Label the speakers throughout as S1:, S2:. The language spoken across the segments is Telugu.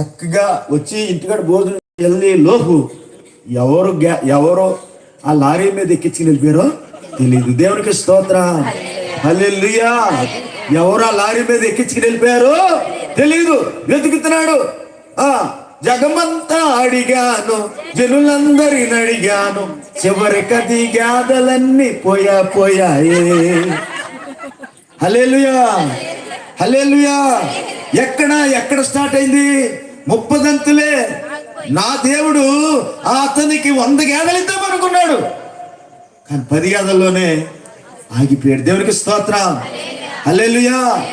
S1: చక్కగా వచ్చి ఇంటికాడ భోజనం వెళ్ళి లోపు ఎవరు గ్యా- ఎవరో ఆ లారీ మీద ఎక్కించుకుని వెళ్ళిపోయారో తెలియదు దేవునికి స్తోత్ర. హల్లెలూయా. ఎవరు ఆ లారీ మీద ఎక్కించుకుని వెళ్ళిపోయారో తెలియదు వెతుకుతున్నాడు. ఆ జగమంతా అడిగాను జనులందరిని అడిగాను చివరికది గాథలన్నీ పోయా పోయాయే. హలేలుయా హలేలుయా ఎక్కడ ఎక్కడ స్టార్ట్ అయింది? ముప్పదంతులే. నా దేవుడు అతనికి వంద గేదలు ఇద్దాం అనుకున్నాడు. కానీ పది గేదల్లోనే ఆగిపోయాడు. దేవునికి స్తోత్రం. అల్లెలుయా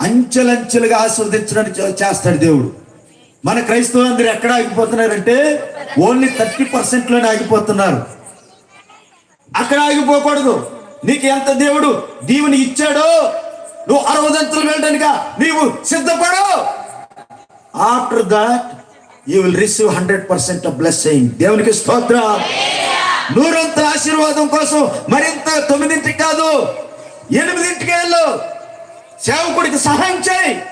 S1: అంచెలంచెలుగా ఆస్వాదించడానికి చేస్తాడు దేవుడు. మన క్రైస్తవులందరూ ఎక్కడ ఆగిపోతున్నారంటే ఓన్లీ థర్టీ పర్సెంట్లోనే ఆగిపోతున్నారు. అక్కడ ఆగిపోకూడదు. నీకు ఎంత దేవుడు దీవుని ఇచ్చాడో నువ్వు అరవదంతులు వెళ్ళడానిక నీవు సిద్ధపడవు after that you will receive hundred percent blessing దేవునికి స్తోత్ర. నూరంత ఆశీర్వాదం కోసం మరింత తొమ్మిదింటికి కాదు ఎనిమిదింటికి వెళ్ళు. సేవకుడికి సహాయం చేయి.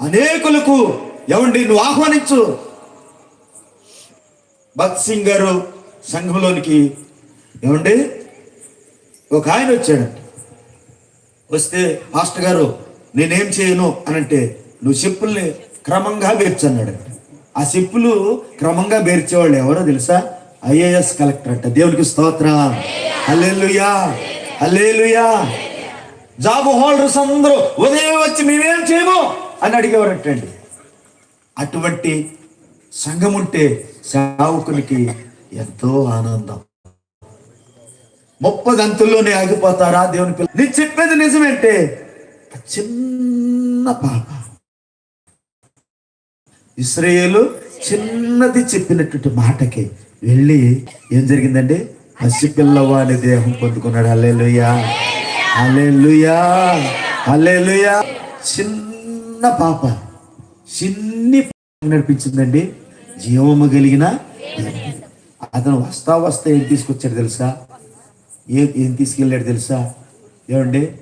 S1: అనేకులకు ఎవండి నువ్వు ఆహ్వానించు. భక్త్ సింగ్ గారు సంఘంలోనికి ఏమండి ఒక ఆయన వచ్చాడు. వస్తే మాస్టర్ గారు నేనేం చేయను అని అంటే నువ్వు చెప్పుల్ని క్రమంగా బేర్చన్నాడంట ఆ చెప్పులు క్రమంగా బేర్చేవాళ్ళు ఎవరో తెలుసా? ఐఏఎస్ కలెక్టర్ అంట. దేవునికి స్తోత్ర. హల్లెలూయా. అల్లేలుయా జాబ్ హోల్డర్స్ అందరూ ఉదయం వచ్చి మేమేం చేయము? అని అడిగేవారటండి. అటువంటి సంఘం ఉంటే సేవకునికి ఎంతో ఆనందం. ముప్పదంతుల్లోనే ఆగిపోతారా దేవుని పిల్ల? నేను చెప్పేది నిజమేంటే చిన్న పాప ఇస్రాయేలు చిన్నది చెప్పినటువంటి మాటకి వెళ్ళి ఏం జరిగిందండి? పసిపిల్లవాడి దేహం పొందుకున్నాడు. అల్లెలుయా అల్లెలుయా అల్లెలుయా చిన్న పాప. చిన్ని నడిపించిందండి. జీవము కలిగిన. అతను వస్తా వస్తా ఏం తీసుకొచ్చాడు తెలుసా? ఏ ఏం తీసుకెళ్ళాడు తెలుసా? ఏమండి?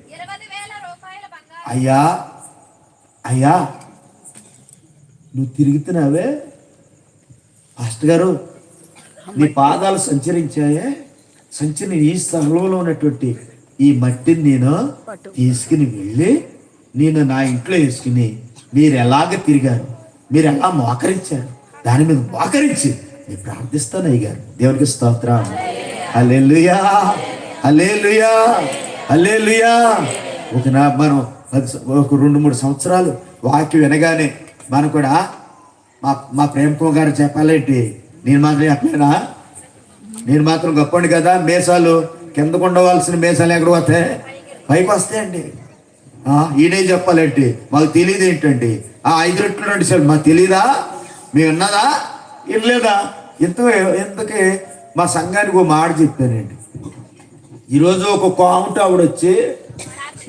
S1: అయ్యా. అయ్యా. నువ్వు తిరుగుతున్నావే? పాస్టర్ గారు నీ పాదాలు సంచరించాయే? సంచరి ఈ స్థలంలో ఉన్నటువంటి ఈ మట్టిని నేను తీసుకుని వెళ్ళి నేను నా ఇంట్లో వేసుకుని మీరు ఎలాగ తిరిగారు? మీరు ఎలా మోకరించారు? దాని మీద మోకరించి నేను ప్రార్థిస్తాను అయ్యారు దేవునికి స్తోత్రం. హల్లెలూయా! హల్లెలూయా! హల్లెలూయా! ఒక నా మనం ఒక రెండు మూడు సంవత్సరాలు వాక్యం వినగానే మనం కూడా మా మా ప్రేమ గారు చెప్పాలేంటి? నేను మాత్రం చెప్పలేనా? నేను మాత్రం గొప్పండి కదా? మేసాలు కిందకు ఉండవలసిన మేసాలు ఎక్కడ వస్తాయి పైకి వస్తాయండి. ఆ, ఈయనే చెప్పాలేంటి? మాకు తెలియదు ఏంటండి? ఆ ఐదు రెట్లు రెండు సార్. మాకు తెలీదా? మేము ఉన్నదా వినలేదా? ఇంత ఇంతకీ మా సంఘానికి ఒక మాట చెప్పానండి. ఈరోజు ఒక కాంట ఆవిడ వచ్చి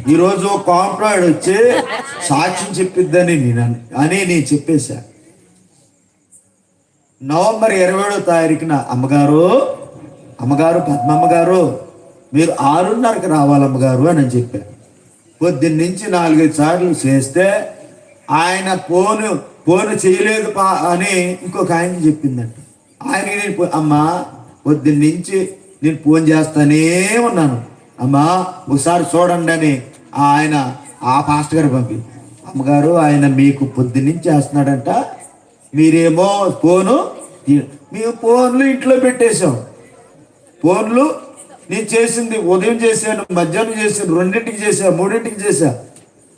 S1: ఈరోజు కాంప్రాయిడ్ వచ్చి సాక్ష్యం చెప్పిద్దని నేను అని నేను చెప్పేశా. నవంబర్ ఇరవై ఏడో తారీఖున అమ్మగారు అమ్మగారు పద్మమ్మ గారు మీరు ఆరున్నరకు రావాలి అమ్మగారు అని అని చెప్పాను పొద్దున్న నుంచి నాలుగైదు సార్లు చేస్తే ఆయన ఫోను ఫోన్ చేయలేదు పా అని ఇంకొక ఆయన చెప్పిందంట. ఆయనకి నేను అమ్మా పొద్దున్న నుంచి నేను ఫోన్ చేస్తానే ఉన్నాను. అమ్మా ఒకసారి చూడండి అని ఆయన ఆ పాస్టర్ గారు పంపి అమ్మగారు ఆయన మీకు పొద్దున్నుంచి చేస్తున్నాడంట. మీరేమో ఫోను మేము ఫోన్లు ఇంట్లో పెట్టేశాం. ఫోన్లు నేను చేసింది ఉదయం చేశాను మధ్యాహ్నం చేశాను రెండింటికి చేశా మూడింటికి చేశా.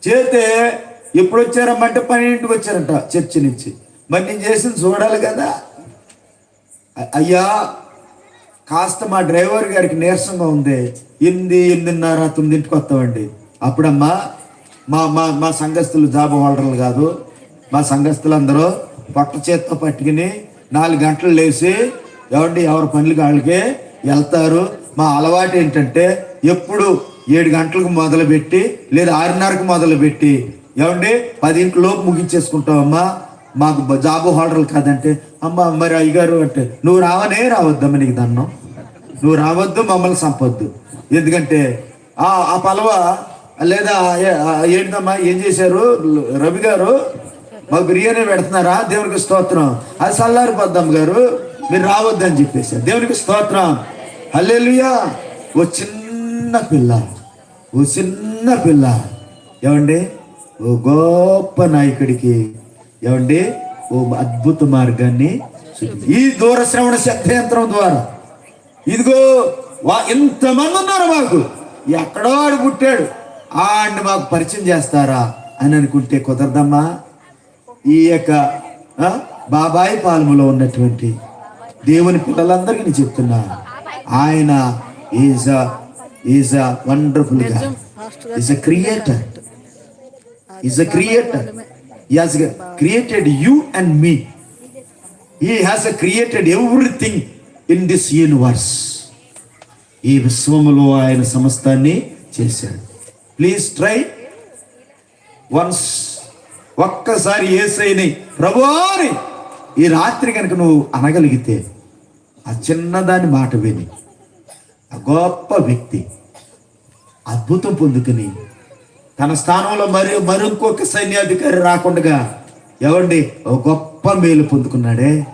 S1: చేస్తే ఎప్పుడు వచ్చారమ్మంటే పన్నెండింటికి వచ్చారంట చర్చి నుంచి. మరి నేను చేసింది చూడాలి కదా. అయ్యా కాస్త మా డ్రైవర్ గారికి నీరసంగా ఉంది. ఎనిమిది ఎనిమిదిన్నర తొమ్మిదింటికి వస్తామండి. అప్పుడమ్మా మా మా మా సంఘస్థులు జాబ్ హోల్డర్లు కాదు. మా సంఘస్థులందరూ పొట్ట చేత్తో పట్టుకుని నాలుగు గంటలు లేచి ఎవండి ఎవరి పనులు వాళ్ళకి వెళ్తారు. మా అలవాటు ఏంటంటే ఎప్పుడు ఏడు గంటలకు మొదలుపెట్టి లేదా ఆరున్నరకు మొదలుపెట్టి ఏమండి పదింటి లోపు ముగించేసుకుంటామమ్మా మాకు జాబ్ హోల్డర్లు కాదంటే అమ్మ మరి అయ్యగారు అంటే నువ్వు రావనే రావద్దమ్మ నీకు దన్నం నువ్వు రావద్దు మమ్మల్ని సంపొద్దు ఎందుకంటే ఆ ఆ పలవ లేదా ఏంటమ్మా ఏం చేశారు? రవి గారు మాకు బిర్యానీ పెడుతున్నారా? దేవునికి స్తోత్రం. అది సల్లారు పద్దాం గారు మీరు రావద్దని చెప్పేసి దేవునికి స్తోత్రం. హల్లెలూయా. ఓ చిన్న పిల్ల. ఓ చిన్న పిల్ల. ఏమండి? ఓ గొప్ప నాయకుడికి ఏమండి? ఓ అద్భుత మార్గాన్ని ఈ దూరశ్రవణ శక్తి యంత్రం ద్వారా. ఇదిగో వా ఎంతమంది ఉన్నారు మాకు. ఎక్కడో ఆడు పుట్టాడు. ఆడిని మాకు పరిచయం చేస్తారా అని అనుకుంటే కుదరదమ్మా. ఈ యొక్క బాబాయి పాలములో ఉన్నటువంటి దేవుని పిల్లలందరికీ నేను చెప్తున్నా. ఆయన is is a వండర్ఫుల్గా is a creator is a creator has created you and me. He has created everything in this universe. ఈ విశ్వములో ఆయన సమస్తాన్ని చేశాడు. Please try. వన్స్ ఒక్కసారి ఏసైని ప్రభువాని ఈ రాత్రి కనుక నువ్వు అనగలిగితే ఆ చిన్నదాని మాట విని ఆ గొప్ప వ్యక్తి అద్భుతం పొందుకుని తన స్థానంలో మరి మరొక సైన్యాధికారి రాకుండా ఎవండి ఒక గొప్ప మేలు పొందుకున్నాడే.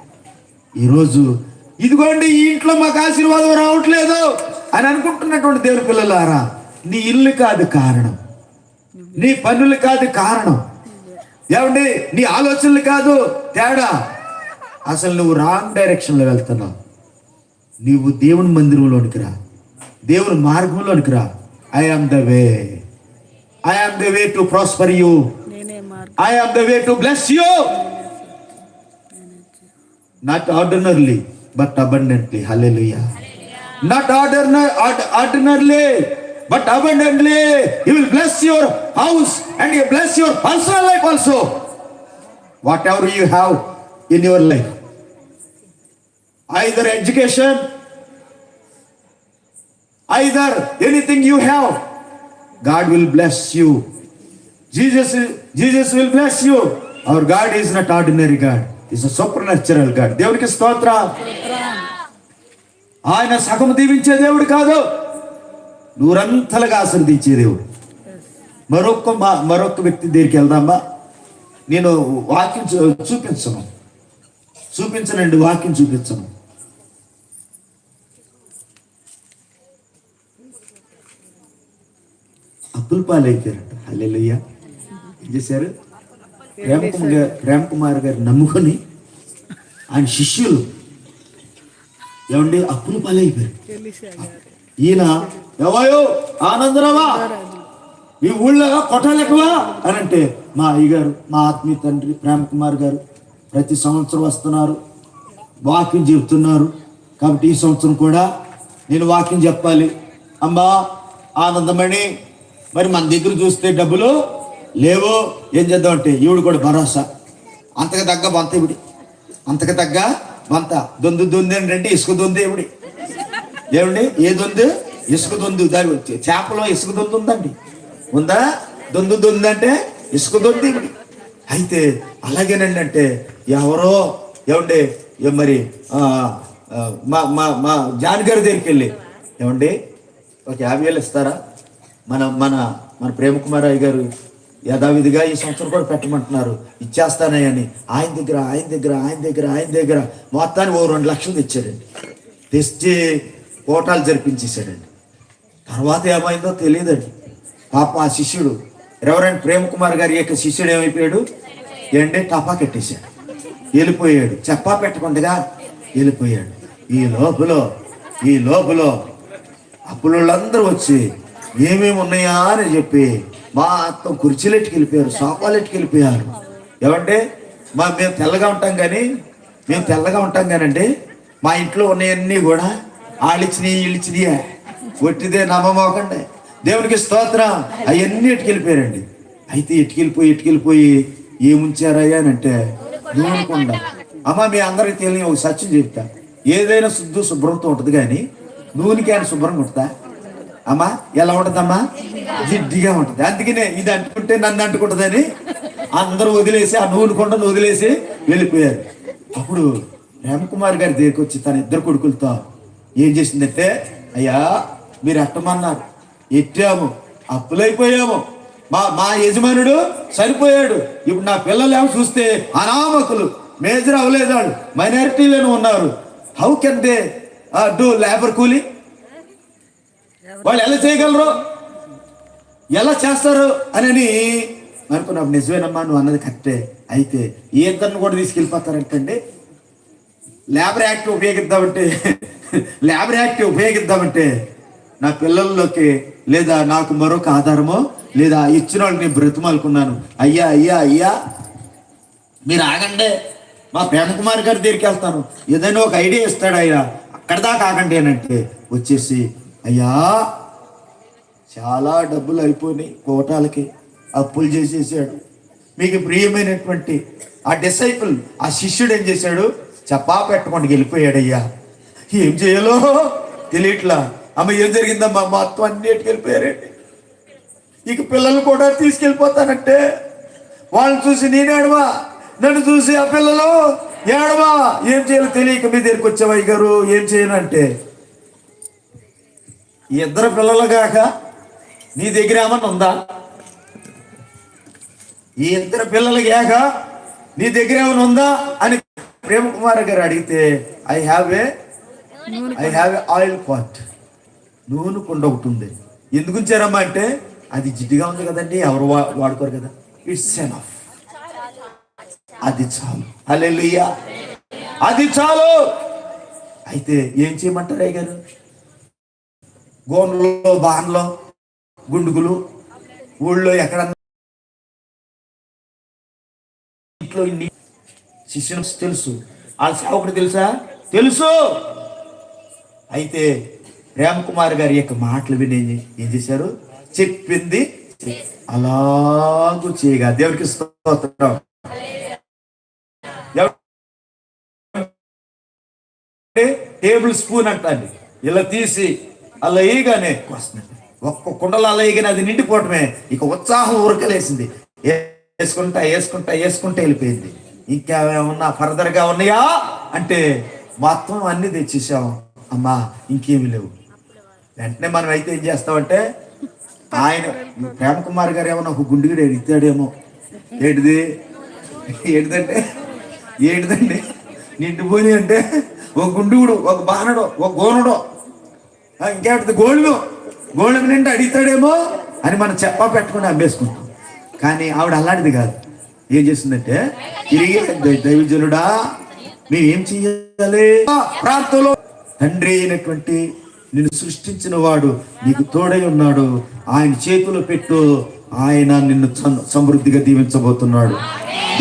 S1: ఈరోజు ఇదిగోండి ఈ ఇంట్లో మాకు ఆశీర్వాదం రావట్లేదు అని అనుకుంటున్నటువంటి దేవుని పిల్లలారా నీ ఇల్లు కాదు కారణం. నీ పనులు కాదు కారణం. ఏమండి? నీ ఆలోచనలు కాదు తేడా. అసలు నువ్వు రాంగ్ డైరెక్షన్లో వెళ్తున్నావు. నీవు దేవుని మందిరంలోనికి రా. దేవుని మార్గంలోనికి రా. I am the way I am the way
S2: to prosper
S1: you I am the way to bless you not ordinarily but abundantly hallelujah not ordinar ordinarily but abundantly you will bless your house and you bless your personal life also whatever you have in your life either education either anything you have God will bless you. Jesus, Jesus will bless you. Our God is not ordinary God. He's a supernatural God. దేవునికి స్తోత్ర ఆయన సగం దీవించే దేవుడు కాదు నూరంతలుగా ఆశీర్దించే దేవుడు. మరొక మా- మరొక వ్యక్తి దగ్గరికి వెళ్దామా? నేను వాక్యం చూ- చూపించను. చూపించనండి వాక్యం చూపించను. అప్పుల పాలైపోయారంట హల్లెలూయా. ఏం చేశారు? ప్రేమ కుమార్ గారు ప్రేమ కుమార్ గారు నమ్ముకొని ఆయన శిష్యులు. ఏమండి? అప్పుల పాలైపోయారు ఈయన ఎవయో? ఆనందరావా? మీ ఊళ్ళో కొట్టలేకవా అని అంటే మా అయ్యగారు మా ఆత్మీయ తండ్రి ప్రేమ కుమార్ గారు ప్రతి సంవత్సరం వస్తున్నారు వాక్యం చెబుతున్నారు. కాబట్టి ఈ సంవత్సరం కూడా నేను వాక్యం చెప్పాలి. అమ్మా ఆనందమణి మరి మన దగ్గర చూస్తే డబ్బులు లేవు? ఏం చేద్దాం అంటే ఈవిడు కూడా భరోసా. అంతకు తగ్గ బంత ఇవిడి అంతకు తగ్గ బంత. దొందు దొంది అంటే ఇసుక దొంది ఇవిడి ఏమండి? ఏ ఇసుక దొందు. దాని చేపలో ఇసుక దొందు ఉందండి. ఉందా? దొందు దొందు అంటే ఇసుక దొందు అయితే అలాగేనండి అంటే ఎవరో ఏమండి? ఏ మరి మా మా మా జాన్ గారి దగ్గరికి వెళ్ళి. ఏమండి? ఒక యాభై వేలు ఇస్తారా? మన మన మన ప్రేమ కుమారయ్య గారు యథావిధిగా ఈ సంవత్సరం కూడా పెట్టమంటున్నారు. ఇచ్చేస్తానని ఆయన దగ్గర ఆయన దగ్గర ఆయన దగ్గర ఆయన దగ్గర. మొత్తాన్ని ఓ రెండు లక్షలు తెచ్చారండి. తెచ్చి కోటాలు జరిపించేశాడండి. తర్వాత ఏమైందో తెలియదండి. పాప ఆ శిష్యుడు రెవరెంట్ ప్రేమ్ కుమార్ గారి యొక్క శిష్యుడు ఏమైపోయాడు? ఎండే టపా కట్టేశాడు. వెళ్ళిపోయాడు. చెప్పా పెట్టకుండా వెళ్ళిపోయాడు. ఈ లోపల ఈ లోపల అప్పులందరూ వచ్చి ఏమేమి ఉన్నాయా? అని చెప్పి మా అత్తం కుర్చీలెట్టుకు వెళ్ళిపోయారు సోఫాలెట్టుకు వెళ్ళిపోయారు ఏమంటే మా మేము తెల్లగా ఉంటాం కానీ మేము తెల్లగా ఉంటాం కానండి మా ఇంట్లో ఉన్నాయన్నీ కూడా ఆళ్ళిచ్చినాయి వీళ్ళిచ్చినాయే ఒట్టిదే నమ్మమోకండి దేవునికి స్తోత్రం. అవన్నీ ఎట్టుకెళ్ళిపోయారండి అయితే ఎట్టుకెళ్ళిపోయి ఎట్టుకెళ్ళిపోయి ఏముంచారయ్యా అని అంటే నూనెకుండా. అమ్మ మీ అందరికి తెలియని ఒక సత్యం చెప్తా. ఏదైనా శుద్ధ శుభ్రంతో ఉంటుంది కానీ నూనెకి ఆయన శుభ్రంగా ఉంటుందా అమ్మా ఎలా ఉంటుందమ్మా? జిడ్డిగా ఉంటుంది. అందుకనే ఇది అంటుకుంటే నన్ను అంటుకుంటుందని అందరూ వదిలేసి ఆ నూనె కొండను వదిలేసి వెళ్ళిపోయారు. అప్పుడు రామకుమార్ గారి దగ్గరికి వచ్చి తన ఇద్దరు కొడుకులతో ఏం చేసిందంటే అయ్యా మీరు ఎట్టమన్నారు ఎట్టాము? అప్పులైపోయాము. మా మా యజమానుడు సరిపోయాడు. ఇప్పుడు నా పిల్లలు ఏమో చూస్తే అనామకులు. మేజర్ అవ్వలేదు వాళ్ళు. మైనారిటీలోనే ఉన్నారు. How can they do labour కూలీ వాళ్ళు ఎలా చేయగలరు? ఎలా చేస్తారు అని అనుకున్నాం. నిజమేనమ్మా నువ్వు అన్నది కరెక్టే. అయితే ఈ ఇద్దరిని కూడా తీసుకెళ్ళిపోతారంటండి. లేబర్ యాక్ట్ ఉపయోగిద్దామంటే లేబర్ యాక్ట్ ఉపయోగిద్దామంటే నా పిల్లల్లోకి లేదా నాకు మరొక ఆధారమో లేదా ఇచ్చిన వాళ్ళని నేను బ్రతిమాలుకున్నాను. అయ్యా అయ్యా అయ్యా మీరు ఆగండి. మా ప్రేమకుమార్ గారి దగ్గరికి వెళ్తాను. ఏదైనా ఒక ఐడియా ఇస్తాడు అయ్యా అక్కడ దాకా ఆగండి అంటే వచ్చేసి అయ్యా చాలా డబ్బులు అయిపోయినాయి కోటాలకి. అప్పులు చేసేసాడు. మీకు ప్రియమైనటువంటి ఆ డిసైపుల్ ఆ శిష్యుడు ఏం చేశాడు? చపా పెట్టకుండా వెళ్ళిపోయాడయ్యా ఏం చేయాలో తెలియట్లా. అమ్మ ఏం జరిగిందమ్మా? మొత్తం అన్నిటికి వెళ్ళిపోయారండి ఇక పిల్లలు కూడా తీసుకెళ్ళిపోతానంటే వాళ్ళని చూసి నేను ఏడవా? నన్ను చూసి ఆ పిల్లలు ఏడవా? ఏం చేయాలో తెలియక మీ దగ్గరికి వచ్చావయ్య గారు ఏం చేయనంటే ఇద్దరు పిల్లలు కాక నీ దగ్గర ఏమన్నా ఉందా? ఈ ఇద్దరు పిల్లలు కాక నీ దగ్గర ఏమైనా ఉందా అని ప్రేమ కుమార్ గారు అడిగితే I have a I have a oil pot నూనె కుండ ఒకటి ఉంది. ఎందుకు ఉంచారమ్మా అంటే అది జిడ్డుగా ఉంది కదండి ఎవరు వాడుకోరు కదా. ఇట్స్ ఎనఫ్ అది చాలు. హల్లెలూయా అది చాలు. అయితే ఏం చేయమంటారు అయ్య గారు? గోన్లో బాన్లో గుండుగులు ఊళ్ళో ఎక్కడ ఇంట్లో ఇన్ని తెలుసు. వాళ్ళ సేవకుడు తెలుసా? తెలుసు. అయితే రామ్ కుమార్ గారి యొక్క మాటలు విని ఏం చేశారు? చెప్పింది అలాగూ చేయగా. దేవుడికి స్తోత్రం. టేబుల్ స్పూన్ అంటండి ఇలా తీసి అలా వేయగానే వస్తుంది ఒక్క కుండలో అలా వేయగానే అది నిండిపోవటమే. ఇక ఉత్సాహం ఉరకలేసింది. వేసుకుంటా వేసుకుంటా వేసుకుంటా వెళ్ళిపోయింది. ఇంకా ఏమన్నా ఉన్నాయా? అంటే మొత్తం అన్నీ తెచ్చేసాం. అమ్మా ఇంకేమి లేవు. వెంటనే మనం అయితే ఏం చేస్తామంటే ఆయన ప్రేమ కుమార్ గారు ఏమన్నా ఒక కూడా ఇస్తాడేమో ఏంటిది? ఏంటిదంటే ఏంటిదండి నిండిపోయి అంటే ఒక గుండుగుడు ఒక బాణడు ఒక గోనుడు. ఆ, ఇంకేంటిది? గోళ్ళు. గోళ్ళ నిండి అడుగుతాడేమో అని మనం చెప్ప పెట్టుకుని అమ్మేసుకుంటాం. కానీ ఆవిడ అలాంటిది కాదు. ఏం చేసిందంటే తిరిగి దైవజనుడా మేమేం చెయ్యాలి? ప్రాంతంలో తండ్రి అయినటువంటి నిన్ను సృష్టించిన వాడు నీకు తోడై ఉన్నాడు. ఆయన చేతులు పెట్టు. ఆయన నిన్ను సమృద్ధిగా దీవించబోతున్నాడు.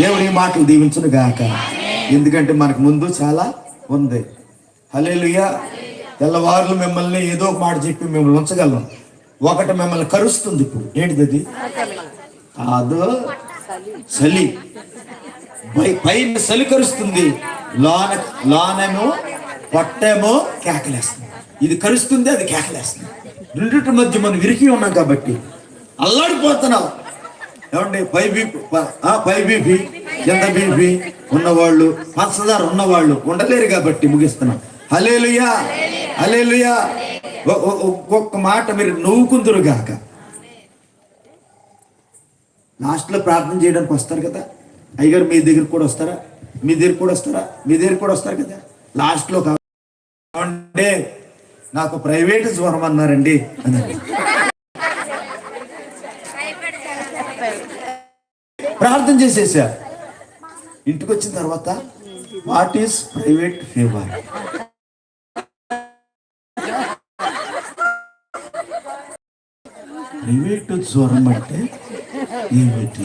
S1: దేవుని మాటలు దీవించును గాక. ఎందుకంటే మనకు ముందు చాలా ఉంది. హల్లెలూయా. తెల్లవారులు మిమ్మల్ని ఏదో ఒక మాట చెప్పి మిమ్మల్ని ఉంచగలం. ఒకటి మిమ్మల్ని కరుస్తుంది ఇప్పుడు. ఏంటిది అది? కాదు. చలి పై- పైన చలి కరుస్తుంది. లోన లోనేమో పొట్టేమో కేకలేస్తుంది. ఇది కరుస్తుంది అది కేకలేస్తుంది. రెండింటి మధ్య మనం విరిగి ఉన్నాం కాబట్టి అల్లాడిపోతున్నాం. ఏమండి? పై బీపీ పై బీపీ ఎంత బీపీ ఉన్నవాళ్ళు పచ్చదారు ఉన్నవాళ్ళు ఉండలేరు కాబట్టి ముగిస్తున్నాం. హలేలుయా హలేలుయా ఒక్కొక్క మాట మీరు నవ్వుకుందరు గాక లాస్ట్లో ప్రార్థన చేయడానికి వస్తారు కదా. అయ్యగారు మీ దగ్గర కూడా వస్తారా? మీ దగ్గర కూడా వస్తారా? మీ దగ్గర కూడా వస్తారు కదా. లాస్ట్లో కావండి నాకు ప్రైవేట్ జ్వరం అన్నారండి అని ప్రార్థన చేసేసా. ఇంటికి వచ్చిన తర్వాత what is private fever private జ్వరం అంటే ఏమిటి?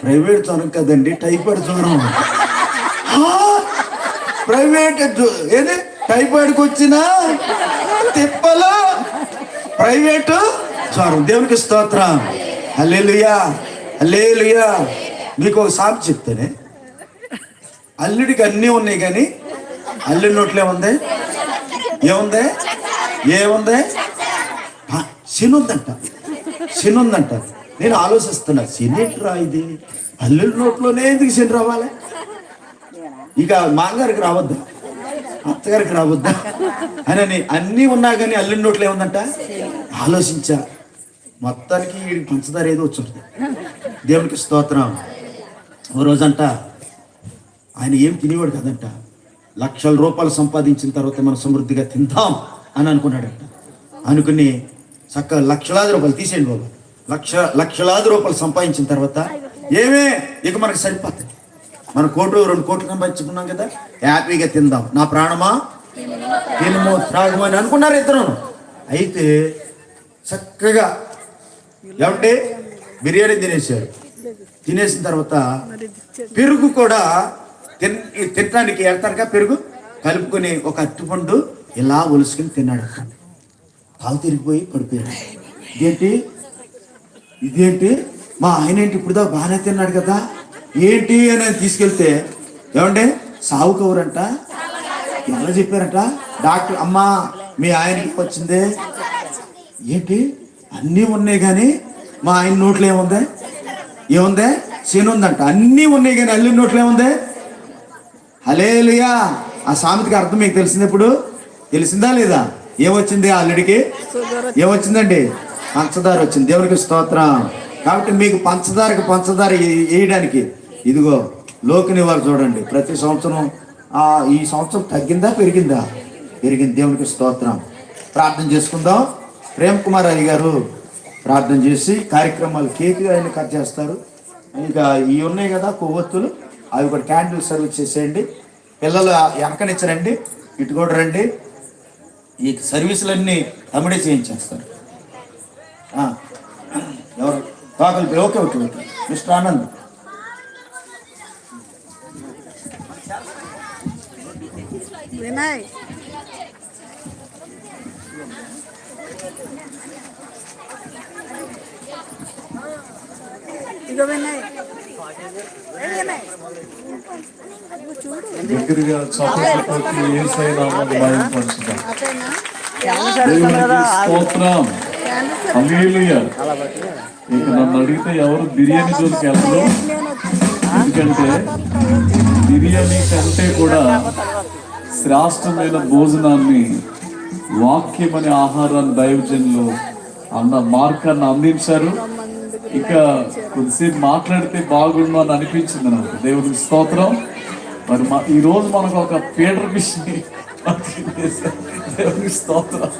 S1: ప్రైవేట్ జ్వరం కదండి టైఫాయిడ్ జ్వరం ప్రైవేట్ ఏది? టైఫాయిడ్కి వచ్చిన తిప్పలు? ప్రైవేట్ జ్వరం దేవునికి స్తోత్రం. అల్లేలుయా లేలుయా మీకు ఒక సాకు చెప్తేనే. అల్లుడికి అన్నీ ఉన్నాయి కానీ అల్లుడి నోట్లో ఏముంది? ఏముంది? ఏముంది? సినుందంట సినుందంట ఉందంట ఉందంట నేను ఆలోచిస్తున్నా శనిట్రా ఇది? అల్లుడి నోట్లోనే ఎందుకు సిని రావాలి? ఇక మాంగారికి రావద్దా? అత్తగారికి రావద్దా? అని అన్నీ ఉన్నా కానీ అల్లుడి నోట్లో ఏముందంట? ఆలోచించా. మొత్తానికి వీడికి పంచదార ఏదో వచ్చింది దేవునికి స్తోత్రం. ఓ రోజంట ఆయన ఏం తినేవాడు కదంట. లక్షల రూపాయలు సంపాదించిన తర్వాత మనం సమృద్ధిగా తిందాం అని అనుకున్నాడంట. అనుకుని చక్కగా లక్షలాది రూపాయలు తీసేయండి బాబు. లక్ష లక్షలాది రూపాయలు సంపాదించిన తర్వాత ఏమే? ఇక మనకు సరిపోతుంది. మన కోట్లు రెండు కోట్లు సంపాదించుకున్నాం కదా హ్యాపీగా తిందాం. నా ప్రాణమా? తినుము త్రాగము అని అనుకున్నారు ఇద్దరు. అయితే చక్కగా ఏమంటే బిర్యానీ తినేసారు తినేసిన తర్వాత పెరుగు కూడా తిన్ తినడానికి ఎడతారుగా పెరుగు? కలుపుకొని ఒక అట్టుపండు ఇలా ఒలుసుకుని తిన్నాడు. కాలు తిరిగిపోయి పడిపోయాడు. ఇదేంటి? ఇదేంటి? మా ఆయన ఏంటి ఇప్పుడు దాకా బాగానే తిన్నాడు కదా? ఏంటి అని తీసుకెళ్తే ఏమంటే సావు కవరంట ఎలా చెప్పారంట? డాక్టర్ అమ్మా మీ ఆయనకి వచ్చిందే. ఏంటి? అన్నీ ఉన్నాయి కానీ మా ఆయన నోట్లో ఏముంది? ఏముంది? శని ఉందంట అన్నీ ఉన్నాయి కానీ అల్లి నోట్లో ఏముంది? హలేలుయా ఆ సామెతకి అర్థం మీకు తెలిసింది ఇప్పుడు తెలిసిందా లేదా? ఏమొచ్చింది ఆ అల్లుడికి? ఏమొచ్చిందండి? పంచదార వచ్చింది. దేవునికి స్తోత్రం. కాబట్టి మీకు పంచదారకి పంచదార వేయడానికి. ఇదిగో లోకిని వారు చూడండి. ప్రతి సంవత్సరం ఈ సంవత్సరం తగ్గిందా పెరిగిందా? పెరిగింది. దేవునికి స్తోత్రం. ప్రార్థన చేసుకుందాం. ప్రేమ్ కుమార్ అయ్య గారు ప్రార్థన చేసి కార్యక్రమాలు కేక్గా ఆయన కట్ చేస్తారు. ఇంకా ఇవి ఉన్నాయి కదా కొవ్వొత్తులు. అవి కూడా క్యాండిల్ సర్వీస్ చేసేయండి. పిల్లలు వెనకనిచ్చరండి. ఇటు కూడా రండి. ఈ సర్వీసులన్నీ తమిడే చేయించేస్తారు. ఎవరు? కాకలు okay okay okay. Mister Anand.
S2: Vinay ఇగో వినయ్ ఏ వినయ్ ఇగో చూడు
S3: దగ్గరగా చప్పట్లతోటి యేసయ్య స్తోత్రం. హల్లెలూయా. ఇక నన్ను అడిగితే ఎవరు బిర్యానీ జోలికి వెళ్ళరు? ఎందుకంటే బిర్యానీ కంటే కూడా శ్రేష్టమైన భోజనాన్ని వాక్యం అనే ఆహారాన్ని దైవజన్లు అన్న మార్కాన్ని అందించారు. ఇక కొద్దిసేపు మాట్లాడితే బాగుండు అని అనిపించింది నాకు దేవుడికి స్తోత్రం. మరి మా ఈరోజు మనకు ఒక పీటర్ మిషన్ దేవుడికి స్తోత్రం.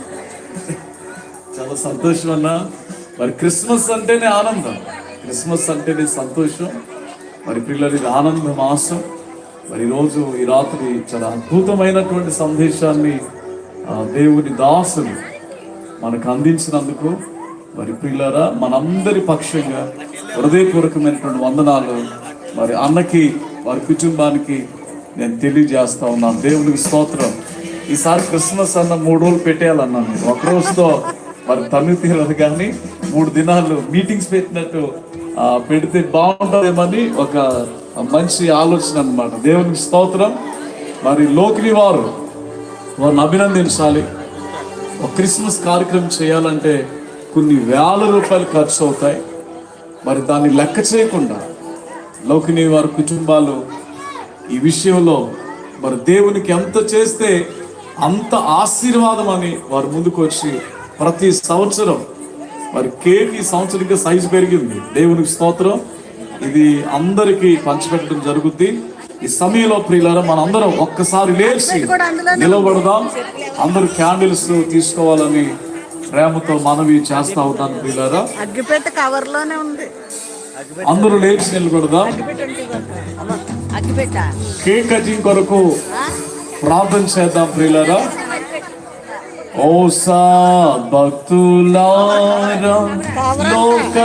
S3: చాలా సంతోషం అన్న. మరి క్రిస్మస్ అంటేనే ఆనందం. క్రిస్మస్ అంటేనే సంతోషం. మరి పిల్లలు ఇది ఆనంద మాసం. మరి ఈరోజు ఈ రాత్రి చాలా అద్భుతమైనటువంటి సందేశాన్ని దేవుని దాసులు మనకు అందించినందుకు మరి పిల్లరా మనందరి పక్షంగా హృదయపూర్వకమైనటువంటి వందనాలు. మరి అన్నకి వారి కుటుంబానికి నేను తెలియజేస్తా ఉన్నాను. దేవునికి స్తోత్రం. ఈసారి క్రిస్మస్ అన్న మూడు రోజులు పెట్టేయాలన్నాను నేను. ఒక రోజుతో మరి తల్లి తీరదు కానీ మూడు దినాలు మీటింగ్స్ పెట్టినట్టు పెడితే బాగుంటుందేమని ఒక మంచి ఆలోచన అనమాట దేవునికి స్తోత్రం. మరి లోకిని వారు వారిని అభినందించాలి. ఒక క్రిస్మస్ కార్యక్రమం చేయాలంటే కొన్ని వేల రూపాయలు ఖర్చు అవుతాయి. మరి దాన్ని లెక్క చేయకుండా లోకిని వారి కుటుంబాలు ఈ విషయంలో మరి దేవునికి ఎంత చేస్తే అంత ఆశీర్వాదం అని వారు ముందుకు వచ్చి ప్రతి సంవత్సరం మరి కేక్ ఈ సంవత్సరం ఇంకా సైజు పెరిగింది. దేవునికి స్తోత్రం. ఇది అందరికీ పంచిపెట్టడం జరుగుద్ది. ఈ సమయంలో ప్రియులారా మనందరం ఒక్కసారి లేచి నిలబడదాం. అందరూ క్యాండిల్స్ తీసుకోవాలని ప్రేమతో మనవి చేస్తా
S2: అగ్గిపెట్ట కవర్లోనే ఉంది.
S3: అందరూ లేచి నిలబడదాం. కేక్ కటింగ్ కొరకు ప్రార్థన చేద్దాం ప్రియులారా. ఓసా భక్తులారా లోక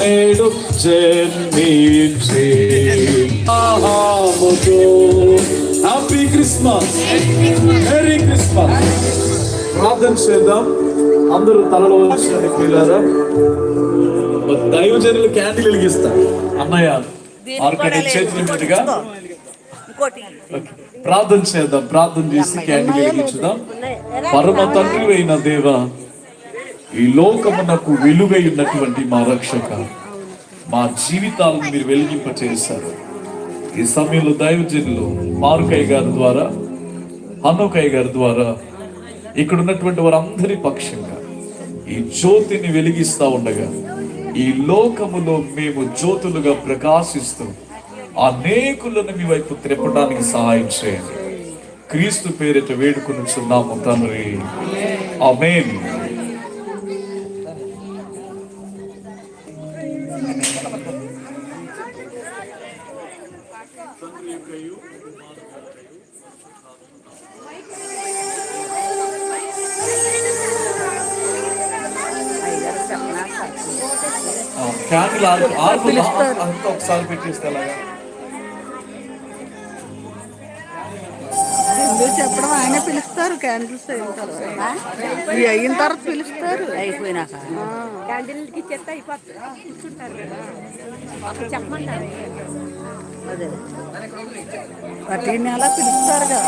S3: నేడు జన్మించి. హ్యాపీ క్రిస్మస్ మెరీ క్రిస్మస్ ప్రార్థన చేద్దాం. అందరూ తలలో వచ్చి పిల్లారా. దైవజనులు క్యాండిల్ వెలిగిస్తా. అన్నయ్య ఆర్కటి చేతుల మీదుగా.
S2: ఇంకోటి
S3: ఓకే. ప్రార్థన చేద్దాం. ప్రార్థన చేసి క్యాండిల్ వెలిగించుదాం. పరమ తండ్రి అయిన దేవ ఈ లోకమునకు వెలుగై ఉన్నటువంటి మా రక్షక మా జీవితాలను మీరు వెలిగింప చేశారు ఈ సమయంలో దైవజనులు మారుకయ్య గారి ద్వారా హనుకయ్య గారి ద్వారా ఇక్కడ ఉన్నటువంటి వారందరి పక్షంగా ఈ జ్యోతిని వెలిగిస్తూ ఉండగా ఈ లోకములో మేము జ్యోతులుగా ప్రకాశిస్తూ అనేకులను మీ వైపు త్రిప్పడానికి సహాయం చేయండి. క్రీస్తు పేరిట వేడుకొనుచున్నాము తండ్రి. అమేన్ క్యాండిల్ ఆరు ఆరు అంతా ఒకసారి పెట్టేస్తే అలాగా
S2: ఎందుకు చెప్పడం ఆయన పిలుస్తారు క్యాండిల్స్ అయిన తర్వాత. ఇవి అయిన తర్వాత పిలుస్తారు.
S4: అయిపోయినాక.
S5: క్యాండిల్కి చెత్త అయిపోతుంది. కదా. చెప్పమంటారు.
S4: అదే.
S2: ప్రతి నెల పిలుస్తారుగా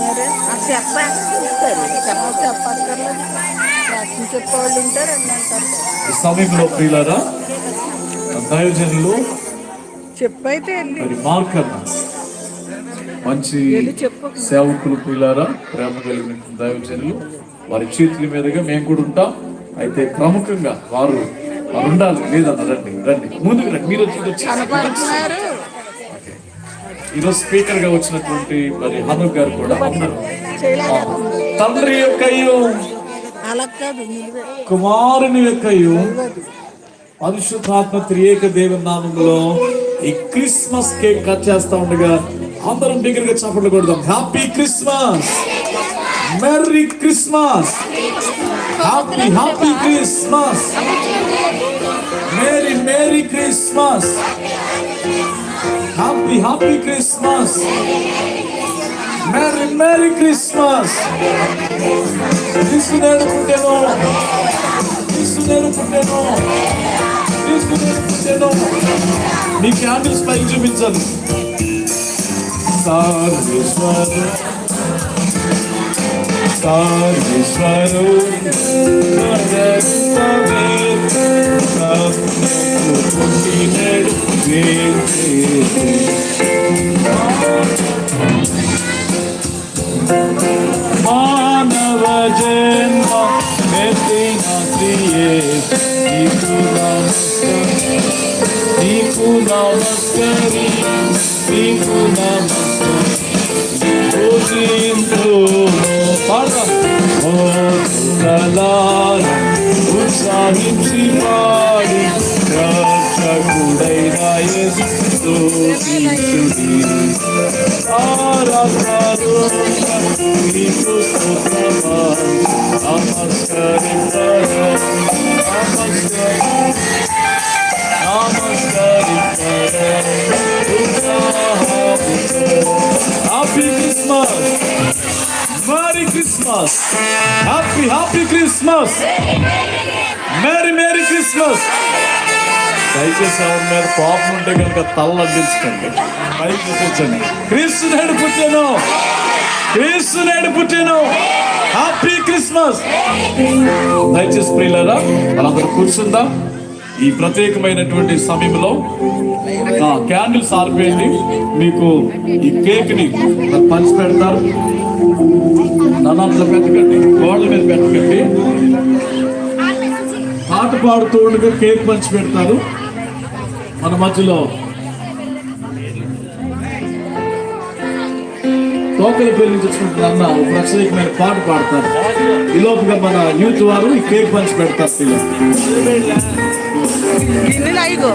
S2: మరి
S4: చెప్పారు
S2: చెప్ప చెప్పక్కర్లేదు చెప్పేవాళ్ళు ఉంటే రెండు అంటారు
S3: ఈ సమయంలో ప్రియులారా దైవజనులు
S2: చెప్పైతే
S3: మార్కర్. మంచి సేవకులు ప్రియులారా ప్రేమ కలిగిన దైవజనులు. వారి చేతుల మీదుగా మేము కూడా ఉంటాం. అయితే ప్రముఖంగా వారు వారు ఉండాలి. లేదన్న రండి రండి. ముందుకు రండి. మీరు వచ్చి. ఈరోజు స్పీకర్గా వచ్చినటువంటి మరి హనుక్ గారు కూడా తండ్రి
S2: నువ్వే
S3: కుమారుని యొక్కయు పరిశుద్ధాత్మ త్రియేక దేవుని నామంలో ఈ క్రిస్మస్ కేక్ కట్ చేస్తా ఉండగా అందరం దగ్గరగా చప్పట్లు కొడదాం. Happy Christmas merry Christmas happy happy Christmas merry merry Christmas happy happy Christmas merry merry Christmas క్రిస్తునేడు పుట్టెను క్రిస్తునేడు పుట్టెను క్రిస్తునేడు పుట్టెను మీ క్యాండిల్స్ పైకి చూపించండి సర్వేశ్వరు సర్వేశ్వరు పుట్టినడు మానవ జన్మ మెత్తిన క్రియే నీకు నమస్కారం now masquerading, people now masquerading, putting through pardon. Ortalara uçarım sipari, kaça kudaydayız, tutin Araplarımda bir dost tutamam, ama sarıklarım happy Christmas merry Christmas happy happy Christmas merry merry Christmas దయచేసి ఎవరి మీద కోపం ఉంటే కనుక తల్ల అందించకండి. పైకి కూర్చోండి క్రీస్తు నేడు పుట్టాను. క్రీస్తు నేడు పుట్టాను. హ్యాపీ క్రిస్మస్ దయచేసి ప్రియులరా వాళ్ళందరూ కూర్చుందాం. ఈ ప్రత్యేకమైనటువంటి సమయంలో ఆ క్యాండిల్స్ ఆరిపోయింది మీకు ఈ కేక్ని పంచి పెడతారు. నన్ను పెట్టకండి గోడల మీద పెట్టకండి. పాట పాడుతూ ఉండగా కేక్ పంచి పెడతారు. మన మధ్యలో తోకలు పెళ్ళి తెచ్చుకుంటున్న అన్న ఒక ప్రత్యేకమైన పాట పాడతారు. ఈలోపుగా మన యూత్ వారు ఈ కేక్ పంచి పెడతారు. పిల్లలు
S2: గిన్నెలు అయిగో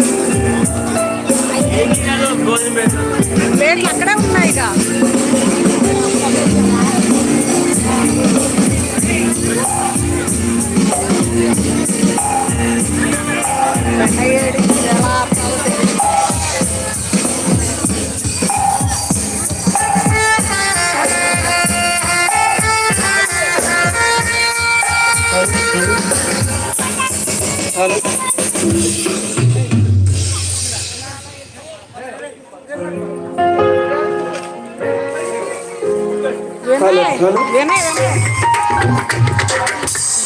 S2: ప్లేట్లు అక్కడే ఉన్నాయిగా అయ్యేడి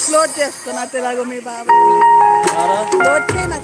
S2: క్లోజ్ చేసుకున్నా తెలాగో మీ బాబు. క్లోజ్ చేయనా